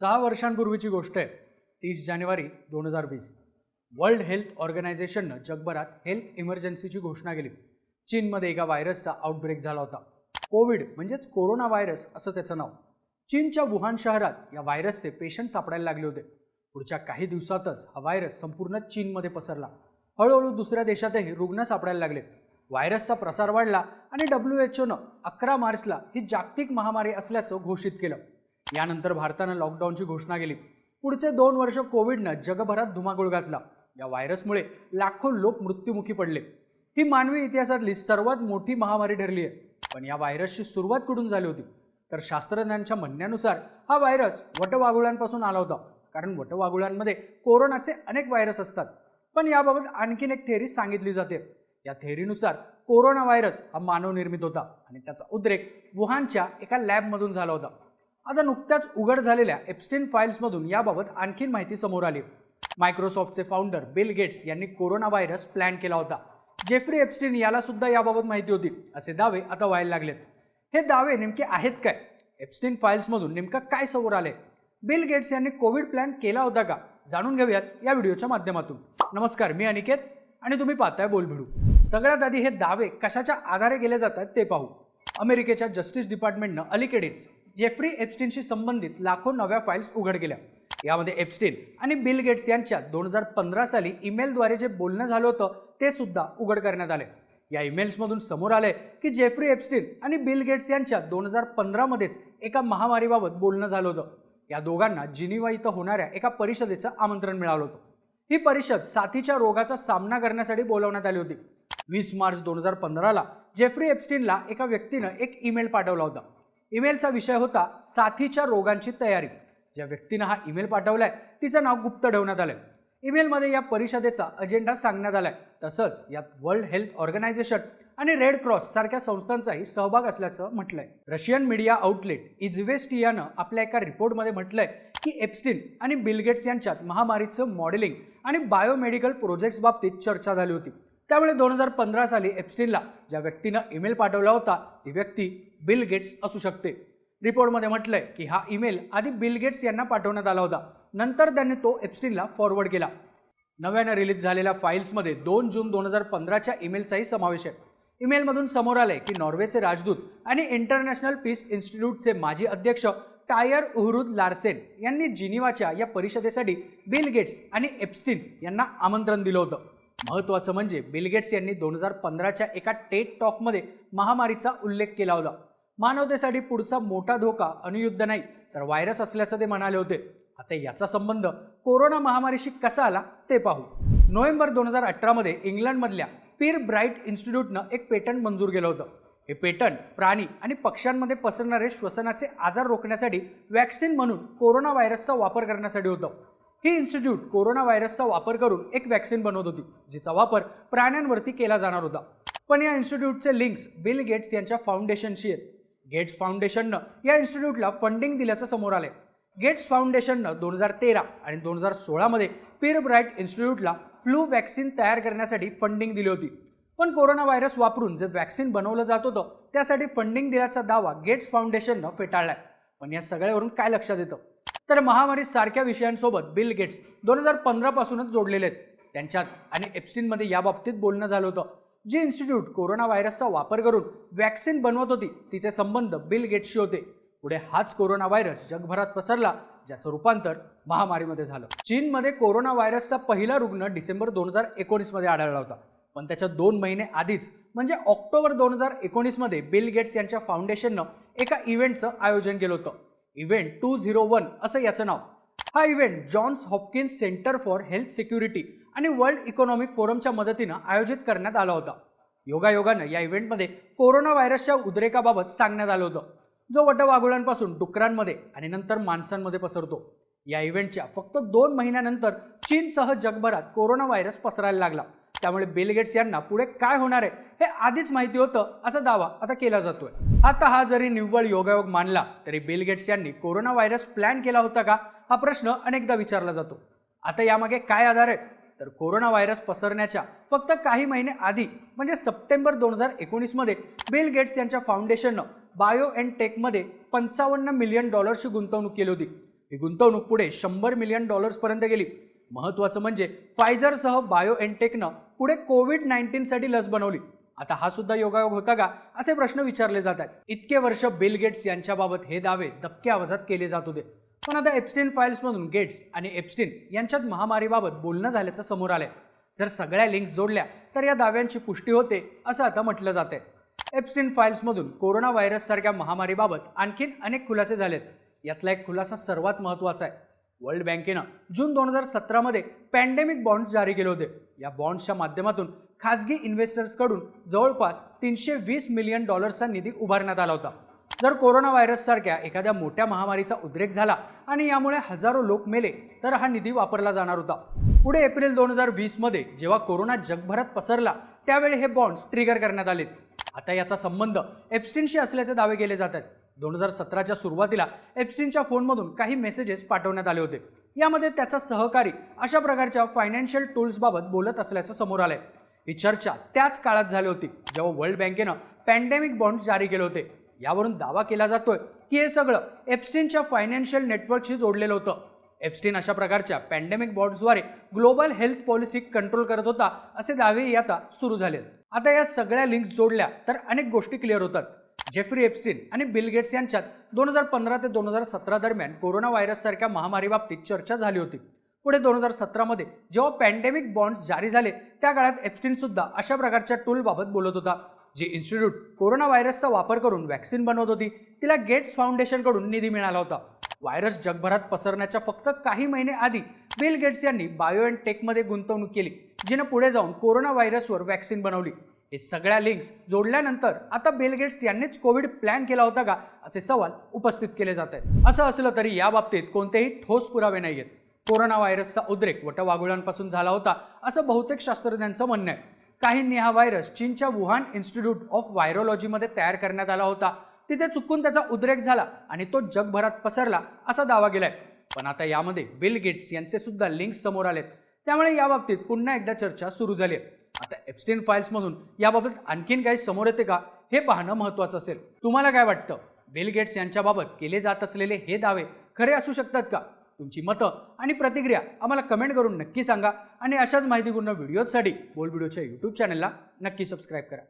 सहा वर्षांपूर्वीची गोष्ट आहे तीस जानेवारी दोन हजार वीस. वर्ल्ड हेल्थ ऑर्गनायझेशननं जगभरात हेल्थ इमर्जन्सीची घोषणा केली. चीनमध्ये एका व्हायरसचा आउटब्रेक झाला होता. कोविड म्हणजेच कोरोना व्हायरस असं त्याचं नाव. चीनच्या वुहान शहरात या व्हायरसचे पेशंट सापडायला लागले होते. पुढच्या काही दिवसातच हा व्हायरस संपूर्ण चीनमध्ये पसरला. हळूहळू दुसऱ्या देशातही रुग्ण सापडायला लागले. व्हायरसचा प्रसार वाढला आणि डब्ल्यू एच ओनं अकरा मार्चला ही जागतिक महामारी असल्याचं घोषित केलं. यानंतर भारतानं लॉकडाऊनची घोषणा केली. पुढचे दोन वर्ष कोविडनं जगभरात धुमाकूळ घातला. या व्हायरसमुळे लाखो लोक मृत्युमुखी पडले. ही मानवी इतिहासातली सर्वात मोठी महामारी ठरली आहे. पण या व्हायरसची सुरुवात कुठून झाली होती? तर शास्त्रज्ञांच्या म्हणण्यानुसार हा व्हायरस वटवाघुळांपासून आला होता. कारण वटवाघुळांमध्ये कोरोनाचे अनेक व्हायरस असतात. पण याबाबत आणखीन एक थेअरी सांगितली जाते. या थेअरीनुसार कोरोना व्हायरस हा मानवनिर्मित होता आणि त्याचा उद्रेक वुहानच्या एका लॅबमधून झाला होता. आता नुकत्याच उघड झालेल्या एप्स्टिन फाईल्समधून याबाबत आणखीन माहिती समोर आली. मायक्रोसॉफ्टचे फाउंडर बिल गेट्स यांनी कोरोना व्हायरस प्लॅन केला होता. जेफ्री एप्स्टिन याला सुद्धा याबाबत माहिती होती असे दावे आता व्हायला लागलेत. हे दावे नेमके आहेत काय? एप्स्टिन फाईल्समधून नेमकं काय समोर आले बिल गेट्स यांनी कोविड प्लॅन केला होता का? जाणून घेऊयात या व्हिडिओच्या माध्यमातून. नमस्कार मी अनिकेत आणि तुम्ही पाहताय बोलभिडू सगळ्यात आधी हे दावे कशाच्या आधारे केले जातात ते पाहू. अमेरिकेच्या जस्टिस डिपार्टमेंटनं अलीकडेच. जेफ्री एप्स्टीनशी संबंधित लाखो नव्या फाईल्स उघड केल्या यामध्ये एप्स्टीन आणि बिल गेट्स यांच्यात दोन हजार पंधरा साली ईमेलद्वारे जे बोलणं झालं होतं ते सुद्धा उघड करण्यात आले. या ईमेल्समधून समोर आले की जेफ्री एप्स्टीन आणि बिल गेट्स यांच्यात दोन हजार पंधरामध्येच एका महामारीबाबत बोलणं झालं होतं. या दोघांना जिनिवा इथं होणाऱ्या एका परिषदेचं आमंत्रण मिळालं होतं. ही परिषद साथीच्या रोगाचा सामना करण्यासाठी बोलवण्यात आली होती. वीस मार्च दोन हजार पंधराला जेफ्री एप्स्टीनला एका व्यक्तीनं एक ईमेल पाठवला होता. ईमेलचा विषय होता साथीच्या रोगांची तयारी. ज्या व्यक्तीनं हा ईमेल पाठवलाय तिचं नाव गुप्त ठेवण्यात आलंय. ईमेलमध्ये या परिषदेचा अजेंडा सांगण्यात आलाय. तसंच यात वर्ल्ड हेल्थ ऑर्गनायझेशन आणि रेड क्रॉस सारख्या संस्थांचाही सहभाग असल्याचं म्हटलंय. रशियन मीडिया आउटलेट इजवेस्टियानं आपल्या एका रिपोर्टमध्ये म्हटलंय की एप्स्टिन आणि बिलगेट्स यांच्यात महामारीचं मॉडेलिंग आणि बायोमेडिकल प्रोजेक्ट्स बाबतीत चर्चा झाली होती. त्यामुळे दोन हजार पंधरा साली एप्स्टीनला ज्या व्यक्तीनं ईमेल पाठवला होता ती व्यक्ती बिल गेट्स असू शकते. रिपोर्टमध्ये म्हटलंय की हा ईमेल आधी बिल गेट्स यांना पाठवण्यात आला होता. नंतर त्यांनी तो एप्स्टीनला फॉरवर्ड केला. नव्यानं रिलीज झालेल्या फाईल्समध्ये दोन जून दोन हजार पंधराच्या ईमेलचाही समावेश आहे. ईमेलमधून समोर आलंय की नॉर्वेचे राजदूत आणि इंटरनॅशनल पीस इन्स्टिट्यूटचे माजी अध्यक्ष टायर उहरुद लार्सेन यांनी जिनिवाच्या या परिषदेसाठी बिल गेट्स आणि एप्स्टीन यांना आमंत्रण दिलं होतं. महत्त्वाचं म्हणजे बिलगेट्स यांनी दोन हजार पंधराच्या एका टेट टॉकमध्ये महामारीचा उल्लेख केला होता. मानवतेसाठी पुढचा मोठा धोका अणुयुद्ध नाही तर व्हायरस असल्याचं ते म्हणाले होते. आता याचा संबंध कोरोना महामारीशी कसा आला ते पाहू. नोव्हेंबर दोन हजार अठरामध्ये इंग्लंडमधल्या पीर ब्राईट इन्स्टिट्यूटनं एक पेटंट मंजूर केलं होतं. हे पेटंट प्राणी आणि पक्ष्यांमध्ये पसरणारे श्वसनाचे आजार रोखण्यासाठी वॅक्सिन म्हणून कोरोना व्हायरसचा वापर करण्यासाठी होतं. ही इन्स्टिट्यूट कोरोना व्हायरसचा वापर करून एक वॅक्सिन बनवत होती जिचा वापर प्राण्यांवरती केला जाणार होता. पण या इन्स्टिट्यूटचे लिंक्स बिल गेट्स यांच्या फाउंडेशनशी आहेत. गेट्स फाउंडेशननं या इन्स्टिट्यूटला फंडिंग दिल्याचं समोर आलंय. गेट्स फाउंडेशननं दोन हजार तेरा आणि दोन हजार सोळामध्ये पीर ब्राईट इन्स्टिट्यूटला फ्लू वॅक्सिन तयार करण्यासाठी फंडिंग दिली होती. पण कोरोना व्हायरस वापरून जे वॅक्सिन बनवलं जात होतं त्यासाठी फंडिंग दिल्याचा दावा गेट्स फाउंडेशननं फेटाळलाय. पण या सगळ्यावरून काय लक्षात येतं? तर महामारी सारख्या विषयांसोबत बिल गेट्स दोन हजार पंधरापासूनच जोडलेले आहेत. त्यांच्यात आणि एप्स्टीनमध्ये याबाबतीत बोलणं झालं होतं. जी इन्स्टिट्यूट कोरोना व्हायरसचा वापर करून वॅक्सिन बनवत होती तिचे संबंध बिल गेट्सशी होते. पुढे हाच कोरोना व्हायरस जगभरात पसरला ज्याचं रूपांतर महामारीमध्ये झालं. चीनमध्ये कोरोना व्हायरसचा पहिला रुग्ण डिसेंबर दोन हजार एकोणीसमध्ये आढळला होता. पण त्याच्या दोन महिने आधीच म्हणजे ऑक्टोबर दोन हजार एकोणीसमध्ये बिल गेट्स यांच्या फाउंडेशननं एका इव्हेंटचं आयोजन केलं होतं. इव्हेंट टू झिरो वन असं याचं नाव. हा event Johns Hopkins Center for Health Security आणि वर्ल्ड इकॉनॉमिक फोरमच्या मदतीनं आयोजित करण्यात आला होता. योगायोगानं या इव्हेंटमध्ये कोरोना व्हायरसच्या उद्रेकाबाबत सांगण्यात आलं होतं. जो वटवाघुळांपासून डुकरांमध्ये आणि नंतर माणसांमध्ये पसरतो. या इव्हेंटच्या फक्त दोन महिन्यानंतर चीनसह जगभरात कोरोना व्हायरस पसरायला लागला. त्यामुळे बिल गेट्स यांना पुढे काय होणार आहे हे आधीच माहिती होतं असा दावा आता केला जातोय. आता हा जरी निव्वळ योगायोग मानला तरी बिल गेट्स यांनी कोरोना व्हायरस प्लॅन केला होता का? हा प्रश्न अनेकदा विचारला जातो. आता यामागे काय आधार आहे? तर कोरोना व्हायरस पसरण्याच्या फक्त काही महिने आधी म्हणजे सप्टेंबर दोन हजार एकोणीसमध्ये बिल गेट्स यांच्या फाउंडेशननं बायो अँड टेकमध्ये पंचावन्न मिलियन डॉलर्सची गुंतवणूक केली होती. ही गुंतवणूक पुढे शंभर मिलियन डॉलर्सपर्यंत गेली. महत्त्वाचं म्हणजे फायझरसह बायो एनटेकनं पुढे कोविड नाईन्टीनसाठी लस बनवली. आता हा सुद्धा योगायोग होता का? असे प्रश्न विचारले जात आहेत इतके वर्ष बिल गेट्स यांच्याबाबत हे दावे दबक्या आवाजात केले जात होते. पण आता एप्स्टीन फाईल्समधून गेट्स आणि एप्स्टीन यांच्यात महामारीबाबत बोलणं झाल्याचं समोर आलंय. जर सगळ्या लिंक्स जोडल्या तर या दाव्यांची पुष्टी होते असं आता म्हटलं जाते एप्स्टीन फाईल्समधून कोरोना व्हायरससारख्या महामारीबाबत आणखीन अनेक खुलासे झालेत. यातला एक खुलासा सर्वात महत्त्वाचा आहे. वर्ल्ड बँकेनं जून दोन हजार सतरामध्ये पॅन्डेमिक बॉन्ड्स जारी केले होते. या बॉन्ड्सच्या माध्यमातून खाजगी इन्व्हेस्टर्सकडून जवळपास तीनशे वीस मिलियन डॉलर्सचा निधी उभारण्यात आला होता. जर कोरोना व्हायरससारख्या एखाद्या मोठ्या महामारीचा उद्रेक झाला आणि यामुळे हजारो लोक मेले तर हा निधी वापरला जाणार होता. पुढे एप्रिल दोन हजार वीसमध्ये जेव्हा कोरोना जगभरात पसरला त्यावेळी हे बॉन्ड्स ट्रिगर करण्यात आले आता याचा संबंध एप्स्टिनशी असल्याचे दावे केले जात आहेत. दोन हजार सतराच्या सुरुवातीला एप्स्टीनच्या फोनमधून काही मेसेजेस पाठवण्यात आले होते. यामध्ये त्याचा सहकारी अशा प्रकारच्या फायनान्शियल टूल्सबाबत बोलत असल्याचं समोर आलंय. ही चर्चा त्याच काळात झाली होती जेव्हा वर्ल्ड बँकेनं पॅन्डेमिक बॉन्ड जारी केले होते. यावरून दावा केला जातोय की हे सगळं एप्स्टीनच्या फायनान्शियल नेटवर्कशी जोडलेलं होतं. एप्स्टीन अशा प्रकारच्या पॅन्डेमिक बॉन्ड्सद्वारे ग्लोबल हेल्थ पॉलिसी कंट्रोल करत होता असे दावेही आता सुरू झाले आता या सगळ्या लिंक्स जोडल्या तर अनेक गोष्टी क्लिअर होतात. जेफ्री एप्स्टीन आणि बिल गेट्स यांच्यात दोन हजार पंधरा ते दोन हजार सतरा दरम्यान कोरोना व्हायरससारख्या महामारीबाबतीत चर्चा झाली होती. पुढे दोन हजार सतरामध्ये जेव्हा पॅन्डेमिक बॉन्ड्स जारी झाले त्या काळात एप्स्टीन सुद्धा अशा प्रकारच्या टूलबाबत बोलत होता जी इन्स्टिट्यूट कोरोना व्हायरसचा वापर करून व्हॅक्सिन बनवत होती. तिला गेट्स फाउंडेशनकडून निधी मिळाला होता. व्हायरस जगभरात पसरण्याच्या फक्त काही महिने आधी बिल गेट्स यांनी बायो अँड टेकमध्ये गुंतवणूक केली जिनं पुढे जाऊन कोरोना व्हायरसवर व्हॅक्सिन बनवली. हे सगळ्या लिंक्स जोडल्यानंतर आता बिल गेट्स यांनीच कोविड प्लॅन केला होता का? असे सवाल उपस्थित केले जात आहेत. असं असलं तरी या बाबतीत कोणतेही ठोस पुरावे नाही आहेत कोरोना व्हायरसचा उद्रेक वटवाघुळांपासून झाला होता असं बहुतेक शास्त्रज्ञांचं म्हणणं आहे. काहींनी हा व्हायरस चीनच्या वुहान इन्स्टिट्यूट ऑफ व्हायरोलॉजीमध्ये तयार करण्यात आला होता. तिथे चुकून त्याचा उद्रेक झाला आणि तो जगभरात पसरला असा दावा केलाय. पण आता यामध्ये बिल गेट्स यांचे सुद्धा लिंक्स समोर आलेत. त्यामुळे या बाबतीत पुन्हा एकदा चर्चा सुरू झाली आहे. आता एप्स्टेन फाईल्समधून याबाबत आणखीन काही समोर येते का हे पाहणं महत्त्वाचं असेल. तुम्हाला काय वाटतं? बिल गेट्स यांच्याबाबत केले जात असलेले हे दावे खरे असू शकतात का? तुमची मतं आणि प्रतिक्रिया आम्हाला कमेंट करून नक्की सांगा आणि अशाच माहितीपूर्ण व्हिडिओजसाठी बोल व्हिडिओच्या यूट्यूब चॅनलला नक्की सबस्क्राईब करा.